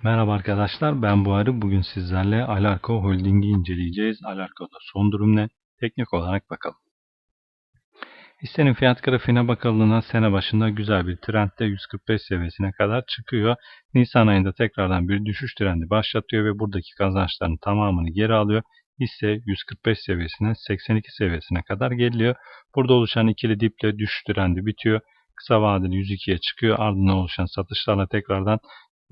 Merhaba arkadaşlar ben Buhari. Bugün sizlerle Alarko Holding'i inceleyeceğiz. Alarko'da son durum ne? Teknik olarak bakalım. Hissenin fiyat grafiğine bakıldığında sene başında güzel bir trendde 145 seviyesine kadar çıkıyor. Nisan ayında tekrardan bir düşüş trendi başlatıyor ve buradaki kazançların tamamını geri alıyor. Hisse 145 seviyesine 82 seviyesine kadar geliyor. Burada oluşan ikili diple düşüş trendi bitiyor. Kısa vadeli 102'ye çıkıyor. Ardından oluşan satışlarla tekrardan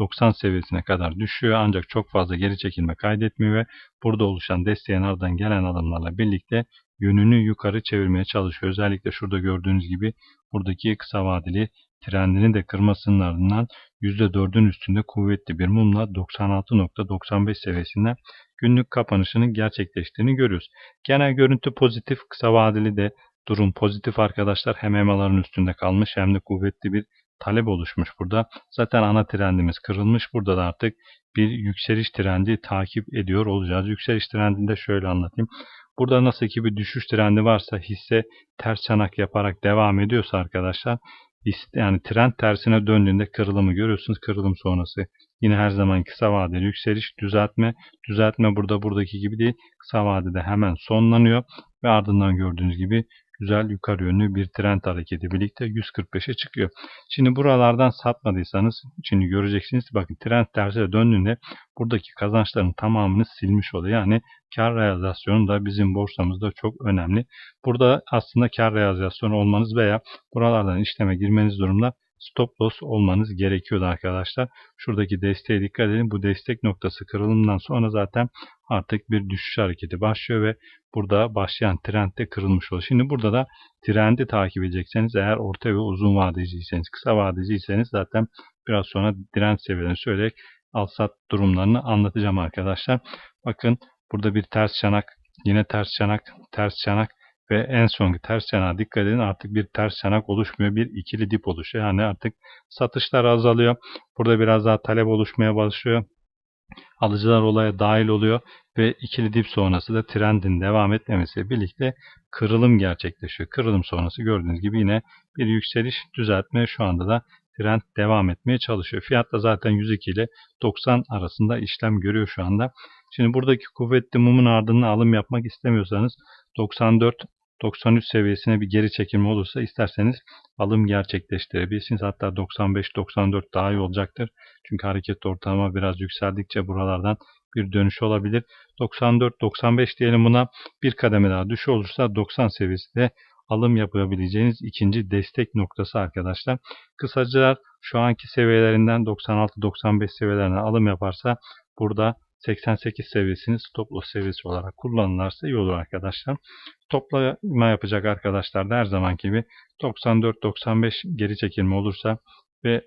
90 seviyesine kadar düşüyor ancak çok fazla geri çekilme kaydetmiyor ve burada oluşan desteğin ardından gelen adımlarla birlikte yönünü yukarı çevirmeye çalışıyor. Özellikle şurada gördüğünüz gibi buradaki kısa vadeli trendini de kırmasının ardından %4'ün üstünde kuvvetli bir mumla 96.95 seviyesinden günlük kapanışının gerçekleştiğini görüyoruz. Genel görüntü pozitif, kısa vadeli de durum pozitif arkadaşlar. Hem EMA'ların üstünde kalmış hem de kuvvetli bir talep oluşmuş burada. Zaten ana trendimiz kırılmış. Burada da artık bir yükseliş trendi takip ediyor olacağız. Yükseliş trendinde şöyle anlatayım. Burada nasıl ki bir düşüş trendi varsa hisse ters çanak yaparak devam ediyorsa arkadaşlar yani trend tersine döndüğünde kırılımı görüyorsunuz. Kırılım sonrası yine her zaman kısa vadeli yükseliş düzeltme. Düzeltme burada buradaki gibi değil. Kısa vadede hemen sonlanıyor ve ardından gördüğünüz gibi güzel yukarı yönlü bir trend hareketi birlikte 145'e çıkıyor. Şimdi buralardan satmadıysanız şimdi göreceksiniz bakın trend tersine döndüğünde buradaki kazançların tamamını silmiş oluyor. Yani kar realizasyonu da bizim borsamızda çok önemli. Burada aslında kar realizasyonu olmanız veya buralardan işleme girmeniz durumda stop loss olmanız gerekiyordu arkadaşlar. Şuradaki desteğe dikkat edin. Bu destek noktası kırılımından sonra zaten artık bir düşüş hareketi başlıyor ve burada başlayan trend de kırılmış oluyor. Şimdi burada da trendi takip edecekseniz eğer orta ve uzun vadeciyseniz, kısa vadeciyseniz zaten biraz sonra direnç seviyelerini söyleyerek al sat durumlarını anlatacağım arkadaşlar. Bakın burada bir ters çanak, yine ters çanak, ters çanak ve en sonki ters çanağa dikkat edin artık bir ters çanak oluşmuyor. Bir ikili dip oluşuyor. Yani artık satışlar azalıyor. Burada biraz daha talep oluşmaya başlıyor. Alıcılar olaya dahil oluyor ve ikili dip sonrası da trendin devam etmemesiyle birlikte kırılım gerçekleşiyor. Kırılım sonrası gördüğünüz gibi yine bir yükseliş düzeltme şu anda da trend devam etmeye çalışıyor. Fiyat da zaten 102 ile 90 arasında işlem görüyor şu anda. Şimdi buradaki kuvvetli mumun ardından alım yapmak istemiyorsanız 94 93 seviyesine bir geri çekilme olursa isterseniz alım gerçekleştirebilirsiniz. Hatta 95-94 daha iyi olacaktır. Çünkü hareket ortalama biraz yükseldikçe buralardan bir dönüş olabilir. 94-95 diyelim buna bir kademe daha düş olursa 90 seviyesinde alım yapabileceğiniz ikinci destek noktası arkadaşlar. Kısacılar şu anki seviyelerinden 96-95 seviyelerine alım yaparsa burada 88 seviyesini stop loss seviyesi olarak kullanırlarsa iyi olur arkadaşlar. Toplama yapacak arkadaşlar da her zamanki gibi 94-95 geri çekilme olursa ve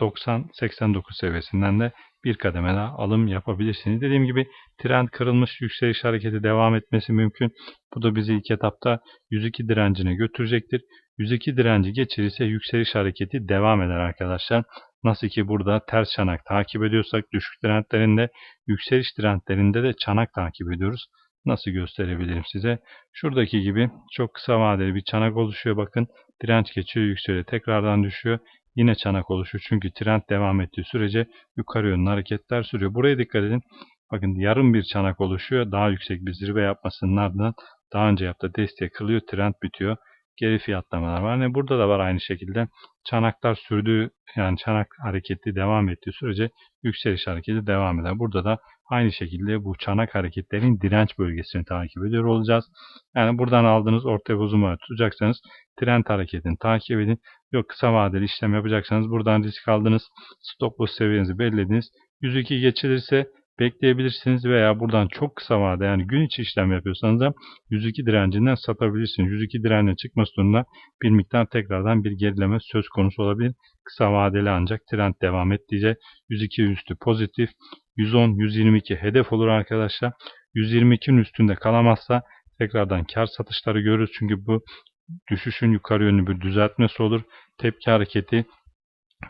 90-89 seviyesinden de bir kademe daha alım yapabilirsiniz. Dediğim gibi trend kırılmış yükseliş hareketi devam etmesi mümkün. Bu da bizi ilk etapta 102 direncine götürecektir. 102 direnci geçirirse yükseliş hareketi devam eder arkadaşlar. Nasıl ki burada ters çanak takip ediyorsak düşük trendlerinde, yükseliş trendlerinde de çanak takip ediyoruz. Nasıl gösterebilirim size? Şuradaki gibi çok kısa vadeli bir çanak oluşuyor. Bakın direnç geçiyor, yükseliyor, tekrardan düşüyor. Yine çanak oluşuyor. Çünkü trend devam ettiği sürece yukarı yönlü hareketler sürüyor. Buraya dikkat edin. Bakın yarım bir çanak oluşuyor. Daha yüksek bir zirve yapmasının ardından daha önce yaptığı desteği kırılıyor. Trend bitiyor geri fiyatlamalar var. Yani burada da var aynı şekilde. Çanaklar sürdüğü yani çanak hareketi devam ettiği sürece yükseliş hareketi devam eder. Burada da aynı şekilde bu çanak hareketlerin direnç bölgesini takip ediyor olacağız. Yani buradan aldığınız orta vade tutacaksanız trend hareketini takip edin. Yok kısa vadeli işlem yapacaksanız buradan risk aldınız. Stop loss seviyenizi belirlediniz. 102 geçilirse bekleyebilirsiniz veya buradan çok kısa vade yani gün içi işlem yapıyorsanız da 102 direncinden satabilirsiniz. 102 direncine çıkması durumunda bir miktar tekrardan bir gerileme söz konusu olabilir. Kısa vadeli ancak trend devam ettiğince 102 üstü pozitif 110-122 hedef olur arkadaşlar. 122'nin üstünde kalamazsa tekrardan kar satışları görürüz. Çünkü bu düşüşün yukarı yönlü bir düzeltmesi olur. Tepki hareketi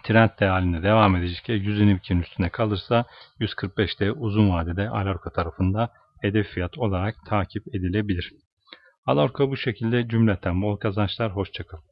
trend de halinde devam edecek. 122'nin üstüne kalırsa 145'te uzun vadede Alarko tarafında hedef fiyat olarak takip edilebilir. Alarko bu şekilde cümleten bol kazançlar. Hoşçakalın.